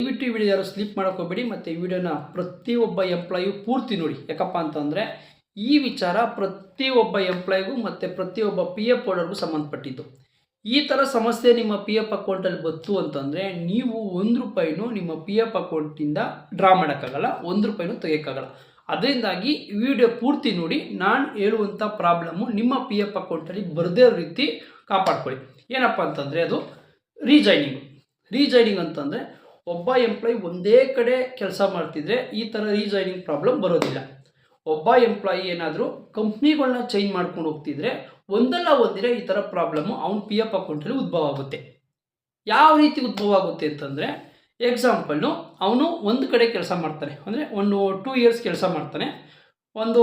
ದಯವಿಟ್ಟು ಈ ವಿಡಿಯೋ ಯಾರು ಸ್ಲಿಪ್ ಮಾಡ್ಕೋಬೇಡಿ ಮತ್ತು ಈ ವಿಡಿಯೋನ ಪ್ರತಿಯೊಬ್ಬ ಎಂಪ್ಲಾಯು ಪೂರ್ತಿ ನೋಡಿ. ಯಾಕಪ್ಪ ಅಂತಂದರೆ, ಈ ವಿಚಾರ ಪ್ರತಿಯೊಬ್ಬ ಎಂಪ್ಲಾಯ್ಗೂ ಮತ್ತು ಪ್ರತಿಯೊಬ್ಬ ಪಿ ಎಫ್ ಓಡರ್ಗೂ ಸಂಬಂಧಪಟ್ಟಿದ್ದು. ಈ ಥರ ಸಮಸ್ಯೆ ನಿಮ್ಮ ಪಿ ಎಫ್ ಅಕೌಂಟಲ್ಲಿ ಬಂತು ಅಂತಂದರೆ, ನೀವು ಒಂದು ರೂಪಾಯಿನೂ ನಿಮ್ಮ ಪಿ ಎಫ್ ಅಕೌಂಟಿಂದ ಡ್ರಾ ಮಾಡೋಕ್ಕಾಗಲ್ಲ, ಒಂದು ರೂಪಾಯಿನೂ ತೆಗಿಯೋಕ್ಕಾಗಲ್ಲ. ಅದರಿಂದಾಗಿ ವಿಡಿಯೋ ಪೂರ್ತಿ ನೋಡಿ, ನಾನು ಹೇಳುವಂಥ ಪ್ರಾಬ್ಲಮ್ಮು ನಿಮ್ಮ ಪಿ ಎಫ್ ಅಕೌಂಟಲ್ಲಿ ಬರದೇ ರೀತಿ ಕಾಪಾಡ್ಕೊಳ್ಳಿ. ಏನಪ್ಪ ಅಂತಂದರೆ ಅದು ರೀಜೈನಿಂಗ್ ರೀಜೈನಿಂಗ್ ಅಂತಂದರೆ ಒಬ್ಬ ಎಂಪ್ಲಾಯಿ ಒಂದೇ ಕಡೆ ಕೆಲಸ ಮಾಡ್ತಿದ್ರೆ ಈ ಥರ ರೀಜಾಯ್ನಿಂಗ್ ಪ್ರಾಬ್ಲಮ್ ಬರೋದಿಲ್ಲ. ಒಬ್ಬ ಎಂಪ್ಲಾಯಿ ಏನಾದರೂ ಕಂಪ್ನಿಗಳನ್ನ ಚೇಂಜ್ ಮಾಡ್ಕೊಂಡು ಹೋಗ್ತಿದ್ರೆ ಒಂದಲ್ಲ ಒಂದಿರ ಈ ಥರ ಪ್ರಾಬ್ಲಮ್ಮು ಅವ್ನ ಪಿ ಎಫ್ ಅಕೌಂಟಲ್ಲಿ ಉದ್ಭವ ಆಗುತ್ತೆ. ಯಾವ ರೀತಿ ಉದ್ಭವ ಆಗುತ್ತೆ ಅಂತಂದರೆ ಎಕ್ಸಾಂಪಲ್ಲು ಅವನು ಒಂದು ಕಡೆ ಕೆಲಸ ಮಾಡ್ತಾನೆ. ಅಂದರೆ ಒಂದು ಟೂ ಇಯರ್ಸ್ ಕೆಲಸ ಮಾಡ್ತಾನೆ. ಒಂದು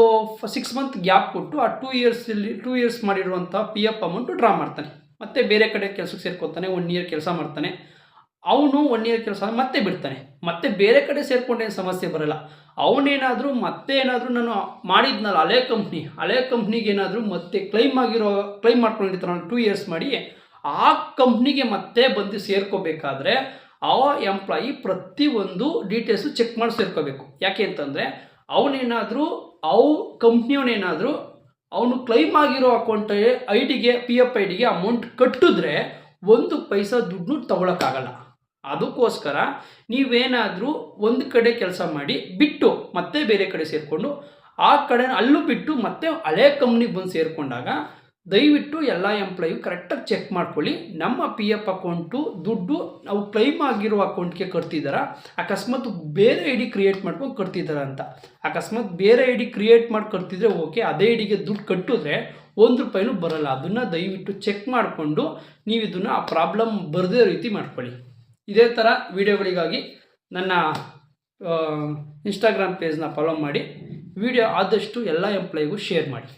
ಸಿಕ್ಸ್ ಮಂತ್ ಗ್ಯಾಪ್ ಕೊಟ್ಟು ಆ ಟೂ ಇಯರ್ಸಲ್ಲಿ ಟೂ ಇಯರ್ಸ್ ಮಾಡಿರುವಂಥ ಪಿ ಎಫ್ ಅಮೌಂಟು ಡ್ರಾ ಮಾಡ್ತಾನೆ. ಮತ್ತೆ ಬೇರೆ ಕಡೆ ಕೆಲಸಕ್ಕೆ ಸೇರ್ಕೊತಾನೆ ಒನ್ ಇಯರ್ ಕೆಲಸ ಮಾಡ್ತಾನೆ. ಅವನು ಒನ್ ಇಯರ್ ಕೆಲಸ ಮತ್ತೆ ಬಿಡ್ತಾನೆ. ಮತ್ತೆ ಬೇರೆ ಕಡೆ ಸೇರ್ಕೊಂಡೇನು ಸಮಸ್ಯೆ ಬರಲ್ಲ. ಅವನೇನಾದರೂ ಮತ್ತೆ ಏನಾದರೂ ನಾನು ಮಾಡಿದ್ನಲ್ಲ ಹಳೆ ಕಂಪ್ನಿ ಹಳೆ ಕಂಪ್ನಿಗೆ ಏನಾದರೂ ಮತ್ತೆ ಕ್ಲೈಮ್ ಆಗಿರೋ ಕ್ಲೈಮ್ ಮಾಡ್ಕೊಂಡಿರ್ತಾನೆ ಟೂ ಇಯರ್ಸ್ ಮಾಡಿ ಆ ಕಂಪ್ನಿಗೆ ಮತ್ತೆ ಬಂದು ಸೇರ್ಕೋಬೇಕಾದ್ರೆ ಆ ಎಂಪ್ಲಾಯಿ ಪ್ರತಿಯೊಂದು ಡೀಟೇಲ್ಸು ಚೆಕ್ ಮಾಡಿ ಸೇರ್ಕೋಬೇಕು. ಯಾಕೆ ಅಂತಂದರೆ ಅವನೇನಾದರೂ ಅವು ಕಂಪ್ನಿಯವನೇನಾದರೂ ಅವನು ಕ್ಲೈಮ್ ಆಗಿರೋ ಅಕೌಂಟ್ ಐ ಡಿಗೆ ಪಿ ಎಫ್ ಐ ಡಿಗೆ ಅಮೌಂಟ್ ಕಟ್ಟಿದ್ರೆ ಒಂದು ಪೈಸಾ ದುಡ್ಡು ತಗೊಳಕ್ಕಾಗಲ್ಲ. ಅದಕ್ಕೋಸ್ಕರ ನೀವೇನಾದರೂ ಒಂದು ಕಡೆ ಕೆಲಸ ಮಾಡಿ ಬಿಟ್ಟು ಮತ್ತೆ ಬೇರೆ ಕಡೆ ಸೇರಿಕೊಂಡು ಆ ಕಡೆ ಅಲ್ಲೂ ಬಿಟ್ಟು ಮತ್ತೆ ಹಳೆ ಕಂಪ್ನಿಗೆ ಬಂದು ಸೇರಿಕೊಂಡಾಗ ದಯವಿಟ್ಟು ಎಲ್ಲ ಎಂಪ್ಲಾಯು ಕರೆಕ್ಟಾಗಿ ಚೆಕ್ ಮಾಡ್ಕೊಳ್ಳಿ. ನಮ್ಮ ಪಿ ಎಫ್ ಅಕೌಂಟು ದುಡ್ಡು ನಾವು ಕ್ಲೈಮ್ ಆಗಿರೋ ಅಕೌಂಟ್ಗೆ ಕಟ್ತಿದ್ದಾರ ಅಕಸ್ಮಾತ್ ಬೇರೆ ಐ ಡಿ ಕ್ರಿಯೇಟ್ ಮಾಡ್ಕೊಂಡು ಕಟ್ತಿದ್ದಾರ ಅಂತ. ಅಕಸ್ಮಾತ್ ಬೇರೆ ಐ ಡಿ ಕ್ರಿಯೇಟ್ ಮಾಡಿ ಕಟ್ತಿದ್ರೆ ಓಕೆ ಅದೇ ಐ ಡಿಗೆ ದುಡ್ಡು ಕಟ್ಟಿದ್ರೆ ಒಂದು ರೂಪಾಯಿನೂ ಬರಲ್ಲ. ಅದನ್ನು ದಯವಿಟ್ಟು ಚೆಕ್ ಮಾಡಿಕೊಂಡು ನೀವು ಇದನ್ನು ಆ ಪ್ರಾಬ್ಲಮ್ ಬರದೇ ರೀತಿ ಮಾಡ್ಕೊಳ್ಳಿ. ಇದೇ ಥರ ವಿಡಿಯೋಗಳಿಗಾಗಿ ನನ್ನ ಇನ್ಸ್ಟಾಗ್ರಾಮ್ ಪೇಜ್ನ ಫಾಲೋ ಮಾಡಿ. ವಿಡಿಯೋ ಆದಷ್ಟು ಎಲ್ಲ ಎಂಪ್ಲಾಯಿಗೂ ಶೇರ್ ಮಾಡಿ.